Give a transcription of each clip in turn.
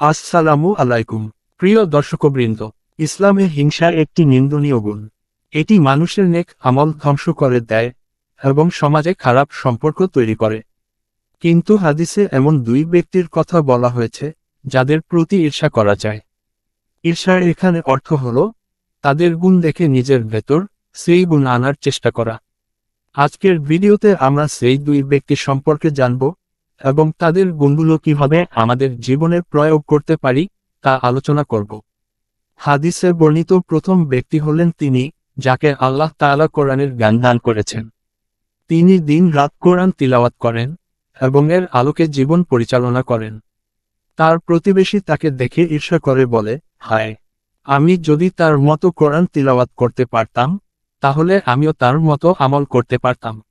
আসসালামু আলাইকুম, প্রিয় দর্শকবৃন্দ, ইসলামে হিংসা একটি নিন্দনীয় গুণ। এটি মানুষের নেক আমল ধ্বংস করে দেয় এবং সমাজে খারাপ সম্পর্ক তৈরি করে। কিন্তু হাদিসে এমন দুই ব্যক্তির কথা বলা হয়েছে, যাদের প্রতি ঈর্ষা করা যায়। ঈর্ষার এখানে অর্থ হল, তাদের গুণ দেখে নিজের ভেতর সেই গুণ আনার চেষ্টা করা। আজকের ভিডিওতে আমরা সেই দুই ব্যক্তি সম্পর্কে জানব এবং তাদের গুণগুলো কীভাবে আমাদের জীবনে প্রয়োগ করতে পারি, তা আলোচনা করব। হাদিসে বর্ণিত প্রথম ব্যক্তি হলেন তিনি, যাকে আল্লাহ তাআলা কোরআনের জ্ঞান দান করেছেন। তিনি দিন রাত কোরআন তিলাওয়াত করেন এবং এর আলোকে জীবন পরিচালনা করেন। তার প্রতিবেশী তাকে দেখে ঈর্ষা করে বলে, হায়, আমি যদি তার মতো কোরআন তিলাওয়াত করতে পারতাম, তাহলে আমিও তার মতো আমল করতে পারতাম।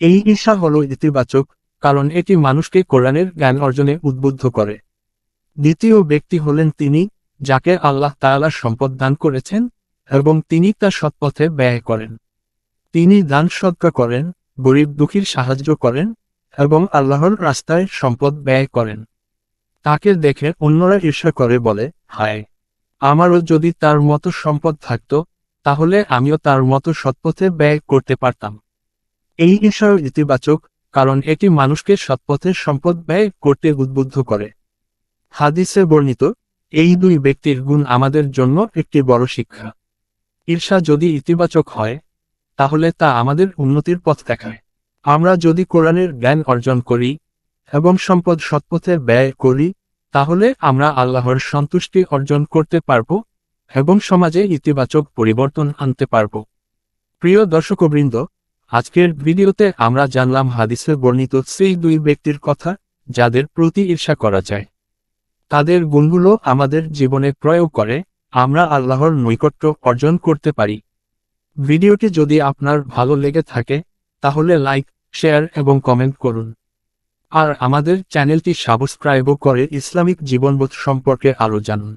এই ঈর্ষা হলো ইতিবাচক কারণ এটি মানুষকে কোরআনের জ্ঞান অর্জনে উদ্বুদ্ধ করে। দ্বিতীয় ব্যক্তি হলেন তিনি, যাকে আল্লাহ তাআলা সম্পদ দান করেছেন এবং তিনি তা সৎপথে ব্যয় করেন। তিনি দান সৎকা করেন, গরিব দুঃখীর সাহায্য করেন এবং আল্লাহর রাস্তায় সম্পদ ব্যয় করেন। তাকে দেখে অন্যরা ঈর্ষা করে বলে, হায়, আমারও যদি তার মতো সম্পদ থাকত, তাহলে আমিও তার মতো সৎপথে ব্যয় করতে পারতাম। এই ঈর্ষাও ইতিবাচক কারণ এটি মানুষকে সৎপথে সম্পদ ব্যয় করতে উদ্বুদ্ধ করে। হাদিসে বর্ণিত, এই দুই ব্যক্তির গুণ আমাদের জন্য একটি বড় শিক্ষা। ঈর্ষা যদি ইতিবাচক হয়, তাহলে তা আমাদের উন্নতির পথ দেখায়। আমরা যদি কোরআনের জ্ঞান অর্জন করি এবং সম্পদ সৎপথে ব্যয় করি, তাহলে আমরা আল্লাহর সন্তুষ্টি অর্জন করতে পারব এবং সমাজে ইতিবাচক পরিবর্তন আনতে পারব। প্রিয় দর্শকবৃন্দ আজকের ভিডিওতে আমরা জানলাম হাদিসে বর্ণিত সেই দুই ব্যক্তির কথা, যাদের প্রতি ঈর্ষা করা যায়। তাদের গুণগুলো আমাদের জীবনে প্রয়োগ করে, আমরা আল্লাহর নৈকট্য অর্জন করতে পারি। ভিডিওটি যদি আপনার ভালো লেগে থাকে, তাহলে লাইক, শেয়ার এবং কমেন্ট করুন। আর আমাদের চ্যানেলটি সাবস্ক্রাইবও করে ইসলামিক জীবনবোধ সম্পর্কে আরও জানুন।